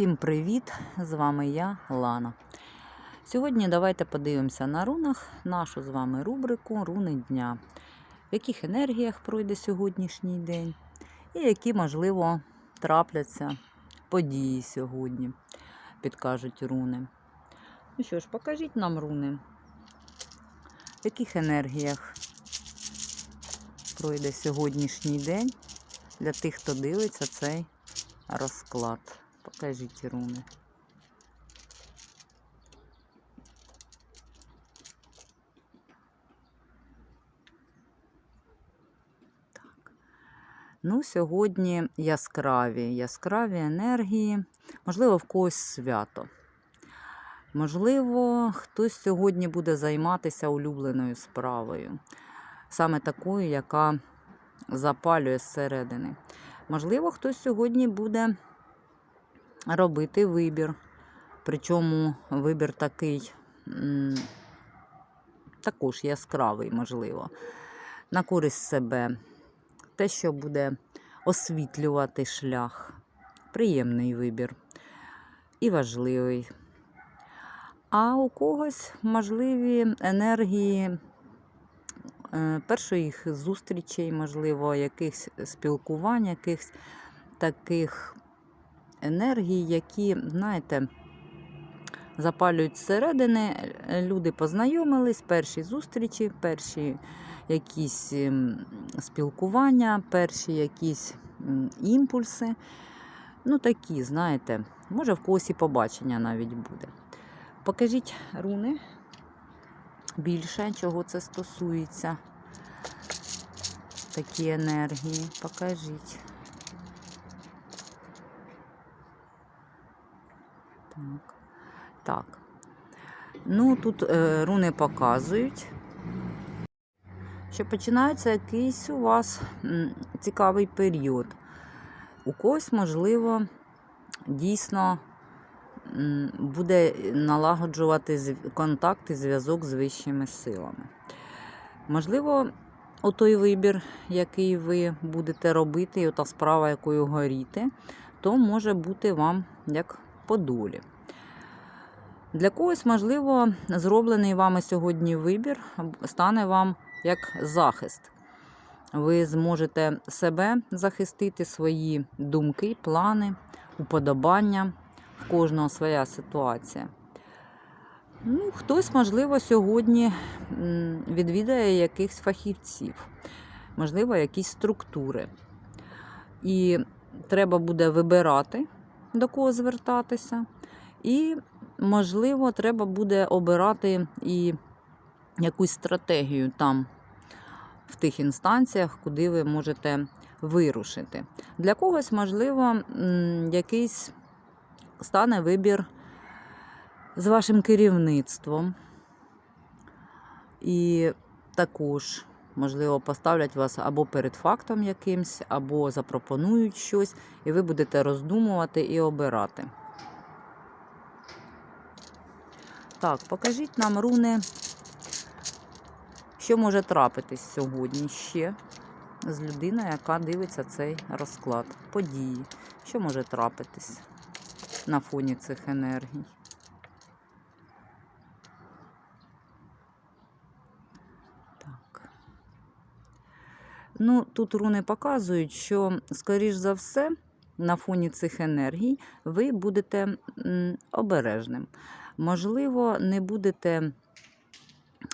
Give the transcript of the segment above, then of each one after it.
Всім привіт! З вами я, Лана. Сьогодні давайте подивимося на рунах нашу з вами рубрику Руни дня. В яких енергіях пройде сьогоднішній день, і які, можливо, трапляться події сьогодні, підкажуть руни. Ну що ж, покажіть нам руни. В яких енергіях пройде сьогоднішній день для тих, хто дивиться цей розклад. Покажіть руни. Так. Ну, сьогодні яскраві, яскраві енергії. Можливо, в когось свято. Можливо, хтось сьогодні буде займатися улюбленою справою. Саме такою, яка запалює зсередини. Можливо, хтось сьогодні буде робити вибір. Причому вибір такий також яскравий, можливо, на користь себе. Те, що буде освітлювати шлях. Приємний вибір і важливий. А у когось можливі енергії е, перших зустрічей, можливо, якихось спілкувань, якихось таких енергій, які, знаєте, запалюють зсередини. Люди познайомились, перші зустрічі, перші якісь ем, спілкування, перші якісь імпульси. Ну, такі, знаєте, може в когось і побачення навіть буде. Покажіть руни більше, чого це стосується. Такі енергії. Покажіть. Так. Так. Ну, тут е, руни показують, що починається якийсь у вас цікавий період. У когось, можливо, дійсно буде налагоджувати контакт і зв'язок з вищими силами. Можливо, у той вибір, який ви будете робити, і ота справа, якою горіти, то може бути вам як по долі. Для когось, можливо, зроблений вами сьогодні вибір стане вам як захист. Ви зможете себе захистити, свої думки, плани, уподобання. В кожного своя ситуація. Ну, Хтось, можливо, сьогодні відвідає якихось фахівців, можливо, якісь структури. І треба буде вибирати, до кого звертатися. І, можливо, треба буде обирати і якусь стратегію там, в тих інстанціях, куди ви можете вирушити. Для когось, можливо, якийсь стане вибір з вашим керівництвом. І також, можливо, поставлять вас або перед фактом якимсь, або запропонують щось, і ви будете роздумувати і обирати. Так, покажіть нам, руни, що може трапитись сьогодні ще з людиною, яка дивиться цей розклад. Події. Що може трапитись на фоні цих енергій? Ну, тут руни показують, що, скоріш за все, на фоні цих енергій ви будете обережним. Можливо, не будете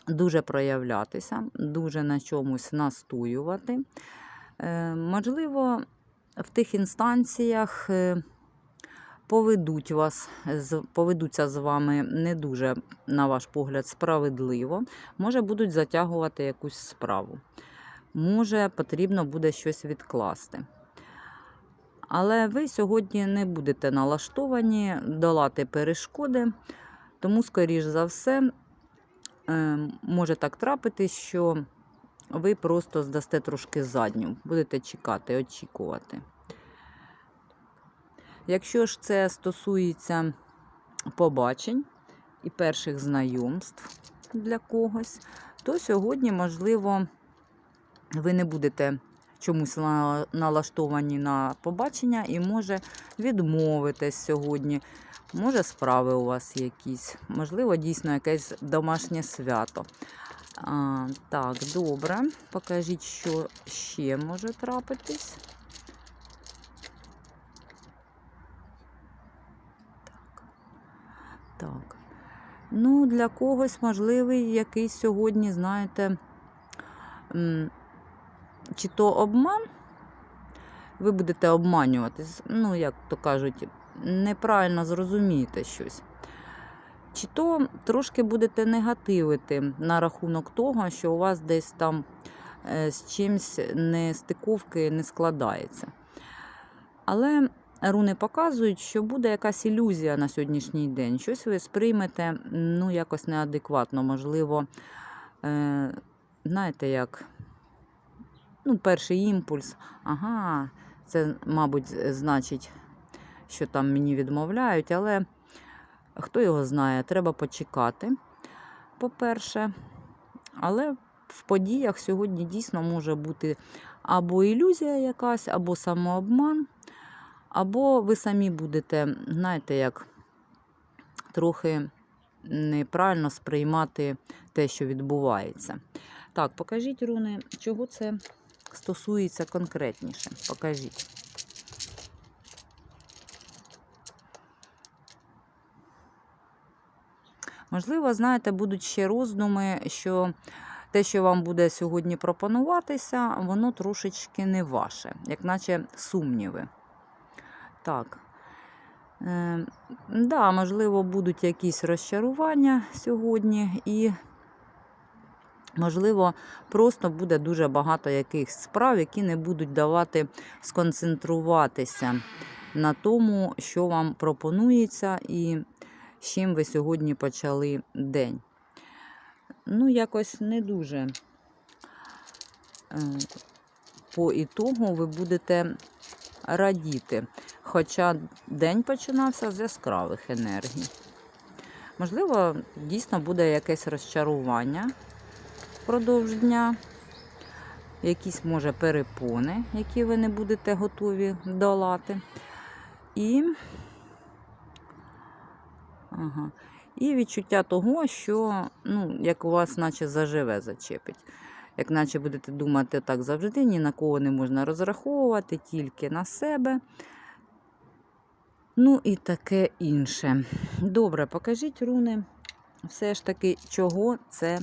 дуже проявлятися, дуже на чомусь настоювати. Е, Можливо, в тих інстанціях е, поведуть вас, поведуться з вами не дуже, на ваш погляд, справедливо. Може, будуть затягувати якусь справу. Може, потрібно буде щось відкласти. Але ви сьогодні не будете налаштовані долати перешкоди, тому, скоріш за все, е, може так трапитись, що ви просто здасте трошки задню, будете чекати, очікувати. Якщо ж це стосується побачень і перших знайомств для когось, то сьогодні, можливо, ви не будете чомусь налаштовані на побачення і може відмовитись сьогодні. Може, справи у вас якісь, можливо, дійсно якесь домашнє свято. А, так, добре. Покажіть, що ще може трапитись. Так. Так. Ну, для когось можливий якийсь сьогодні, знаєте, чи то обман, ви будете обманюватись, ну, як то кажуть, неправильно зрозумієте щось. Чи то трошки будете негативити на рахунок того, що у вас десь там е, з чимсь нестиковки не складається. Але руни показують, що буде якась ілюзія на сьогоднішній день. Щось ви сприймете ну, якось неадекватно, можливо, е, знаєте, як ну, перший імпульс. Ага, це, мабуть, значить, що там мені відмовляють, але хто його знає, треба почекати, по-перше. Але в подіях сьогодні дійсно може бути або ілюзія якась, або самообман, або ви самі будете, знаєте, як трохи неправильно сприймати те, що відбувається. Так, покажіть, руни, чого це стосується конкретніше. Покажіть. Можливо, знаєте, будуть ще роздуми, що те, що вам буде сьогодні пропонуватися, воно трошечки не ваше, як наче сумніви. Так. Е, да, можливо, будуть якісь розчарування сьогодні, і, можливо, просто буде дуже багато якихось справ, які не будуть давати сконцентруватися на тому, що вам пропонується, і з чим ви сьогодні почали день. Ну, якось не дуже е, по ітогу ви будете радіти. Хоча день починався з яскравих енергій. Можливо, дійсно буде якесь розчарування впродовж дня, якісь, може, перепони, які ви не будете готові долати. І, ага. І відчуття того, що ну, як у вас наче заживе зачепить. Як наче будете думати так завжди, ні на кого не можна розраховувати, тільки на себе. Ну і таке інше. Добре, покажіть, руни, все ж таки, чого це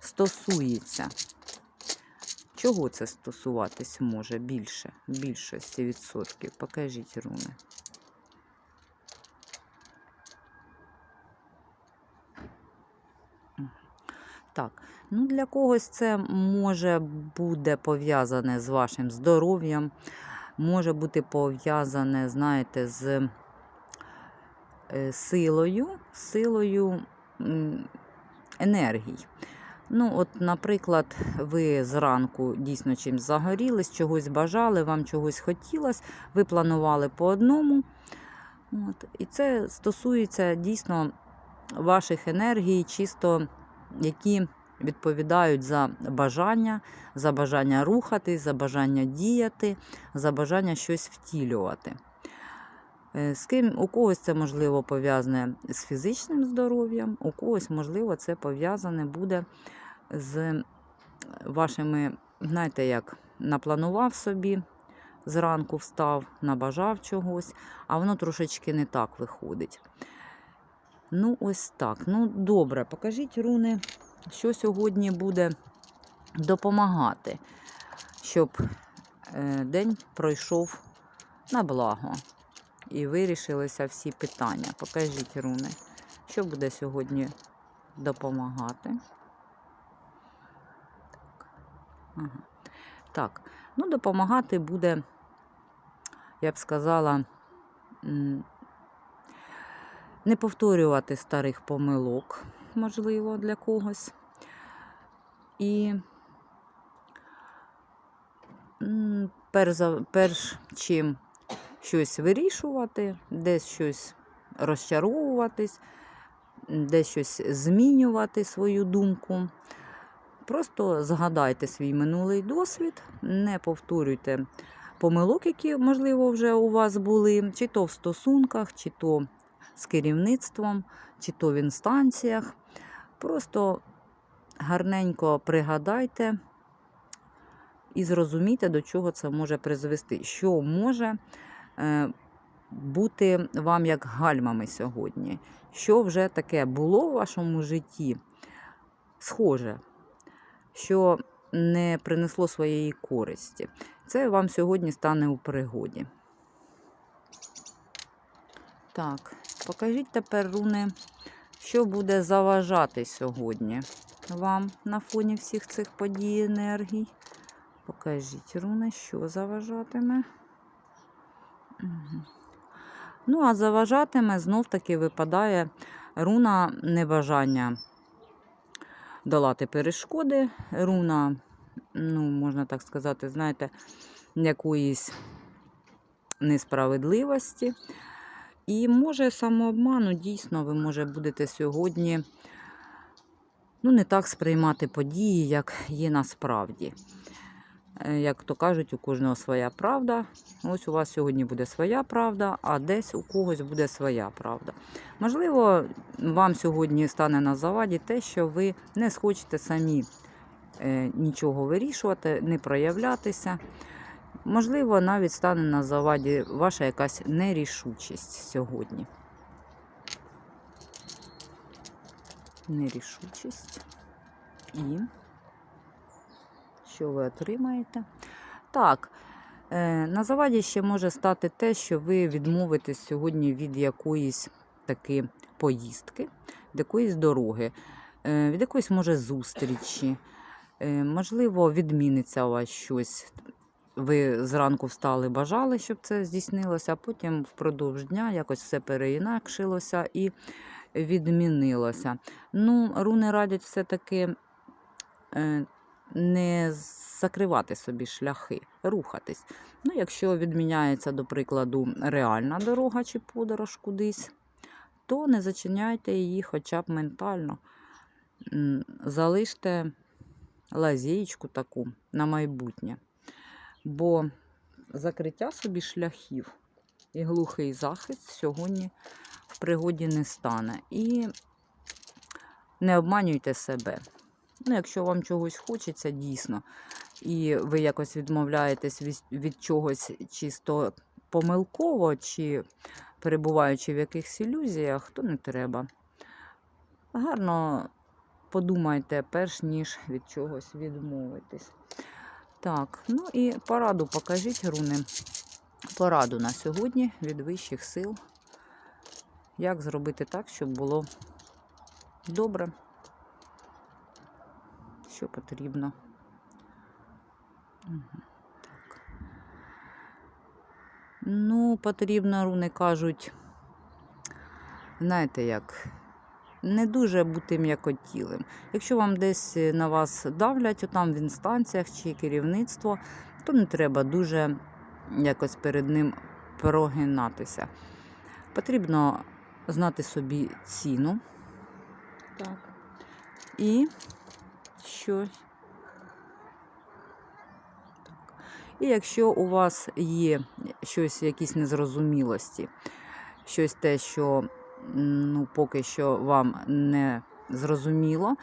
стосується. Чого це стосуватись може більше, більшості відсотків? Покажіть, руни. Так, ну для когось це може буде пов'язане з вашим здоров'ям, може бути пов'язане, знаєте, з е, силою, силою енергій. Ну, от, наприклад, ви зранку дійсно чимось загорілись, чогось бажали, вам чогось хотілося, ви планували по одному. От, і це стосується дійсно ваших енергій, чисто які відповідають за бажання, за бажання рухати, за бажання діяти, за бажання щось втілювати. Е, З ким у когось це можливо пов'язане з фізичним здоров'ям, у когось, можливо, це пов'язане буде з вашими, знаєте, як напланував собі, зранку встав, набажав чогось, а воно трошечки не так виходить. Ну, ось так. Ну, добре, покажіть, руни, що сьогодні буде допомагати, щоб е, день пройшов на благо і вирішилися всі питання. Покажіть, руни, що буде сьогодні допомагати. Так, ага. так. ну допомагати буде, я б сказала, не повторювати старих помилок, можливо, для когось. І перш, перш чим щось вирішувати, десь щось розчаровуватись, десь щось змінювати свою думку. Просто згадайте свій минулий досвід, не повторюйте помилок, які, можливо, вже у вас були, чи то в стосунках, чи то з керівництвом, чи то в інстанціях. Просто гарненько пригадайте і зрозумійте, до чого це може призвести, що може бути вам як гальмами сьогодні, що вже таке було в вашому житті, схоже, що не принесло своєї користі. Це вам сьогодні стане у пригоді. Так, покажіть тепер, руни, що буде заважати сьогодні вам на фоні всіх цих подій енергій. Покажіть, руни, що заважатиме. Ну, а заважатиме знов-таки випадає руна небажання долати перешкоди, руна, ну, можна так сказати, знаєте, якоїсь несправедливості. І може самообману, дійсно, ви може будете сьогодні ну, не так сприймати події, як є насправді. Е, Як то кажуть, у кожного своя правда. Ось у вас сьогодні буде своя правда, а десь у когось буде своя правда. Можливо, вам сьогодні стане на заваді те, що ви не схочете самі е, нічого вирішувати, не проявлятися. Можливо, навіть стане на заваді ваша якась нерішучість сьогодні. Нерішучість. І що ви отримаєте? Так, е, на заваді ще може стати те, що ви відмовитесь сьогодні від якоїсь таки поїздки, від якоїсь дороги, е, від якоїсь може зустрічі. Е, Можливо, відміниться у вас щось. Ви зранку встали, бажали, щоб це здійснилося, а потім впродовж дня якось все переінакшилося і відмінилося. Ну, руни радять все-таки не закривати собі шляхи, рухатись. Ну, якщо відміняється, до прикладу, реальна дорога чи подорож кудись, то не зачиняйте її хоча б ментально. Залиште лазєєчку таку на майбутнє. Бо закриття собі шляхів і глухий захист сьогодні в пригоді не стане. І не обманюйте себе. Ну, якщо вам чогось хочеться дійсно, і ви якось відмовляєтесь від, від чогось чисто помилково, чи перебуваючи в якихось ілюзіях, то не треба. Гарно подумайте, перш ніж від чогось відмовитись. Так, ну і пораду покажіть, руни. Пораду на сьогодні від вищих сил. Як зробити так, щоб було добре, що потрібно. Угу, так. Ну, потрібно, руни кажуть, знаєте як, не дуже бути м'якотілим. Якщо вам десь на вас давлять, там в інстанціях чи керівництво, то не треба дуже якось перед ним прогинатися. Потрібно знати собі ціну. Так. І щось. І якщо у вас є щось, якісь незрозумілості, щось те, що ну, поки що вам не зрозуміло,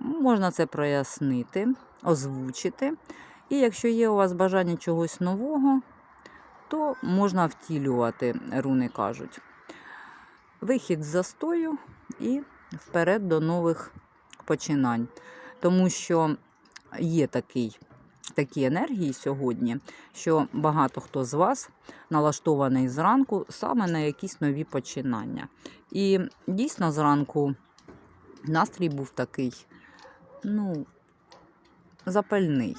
можна це прояснити, озвучити. І якщо є у вас бажання чогось нового, то можна втілювати, руни кажуть. Вихід з застою і вперед до нових починань. Тому що є такий, такі енергії сьогодні, що багато хто з вас налаштований зранку саме на якісь нові починання. І дійсно зранку настрій був такий, ну, запальний.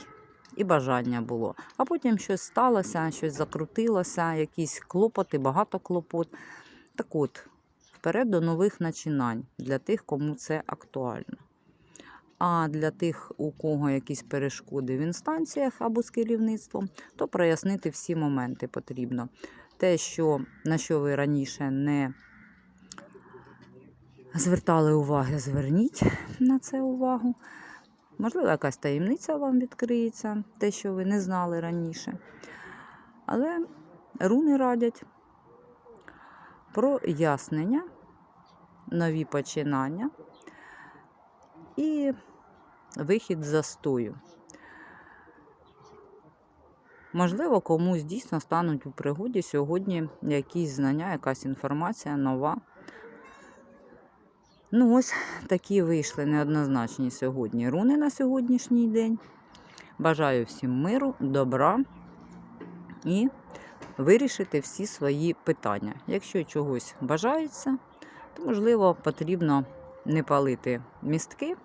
І бажання було. А потім щось сталося, щось закрутилося, якісь клопоти, багато клопот. Так от, вперед до нових начинань для тих, кому це актуально. А для тих, у кого якісь перешкоди в інстанціях або з керівництвом, то прояснити всі моменти потрібно. Те, що, на що ви раніше не звертали уваги, зверніть на це увагу. Можливо, якась таємниця вам відкриється, те, що ви не знали раніше. Але руни радять про яснення, нові починання і вихід з застою. Можливо, комусь дійсно стануть у пригоді сьогодні якісь знання, якась інформація нова. Ну, ось такі вийшли неоднозначні сьогодні руни на сьогоднішній день. Бажаю всім миру, добра і вирішити всі свої питання. Якщо чогось бажається, то, можливо, потрібно не палити містки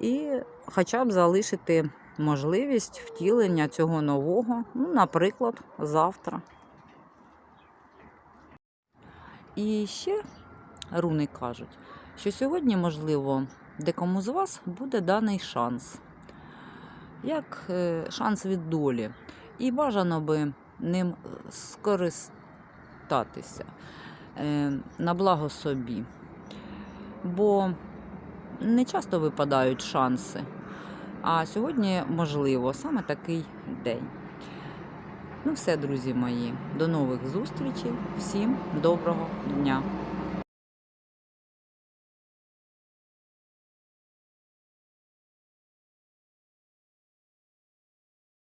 і хоча б залишити можливість втілення цього нового, ну, наприклад, завтра. І ще руни кажуть, що сьогодні, можливо, декому з вас буде даний шанс, як е, шанс від долі. І бажано би ним скористатися е, на благо собі. Бо не часто випадають шанси. А сьогодні, можливо, саме такий день. Ну, все, друзі мої. До нових зустрічей. Всім доброго дня!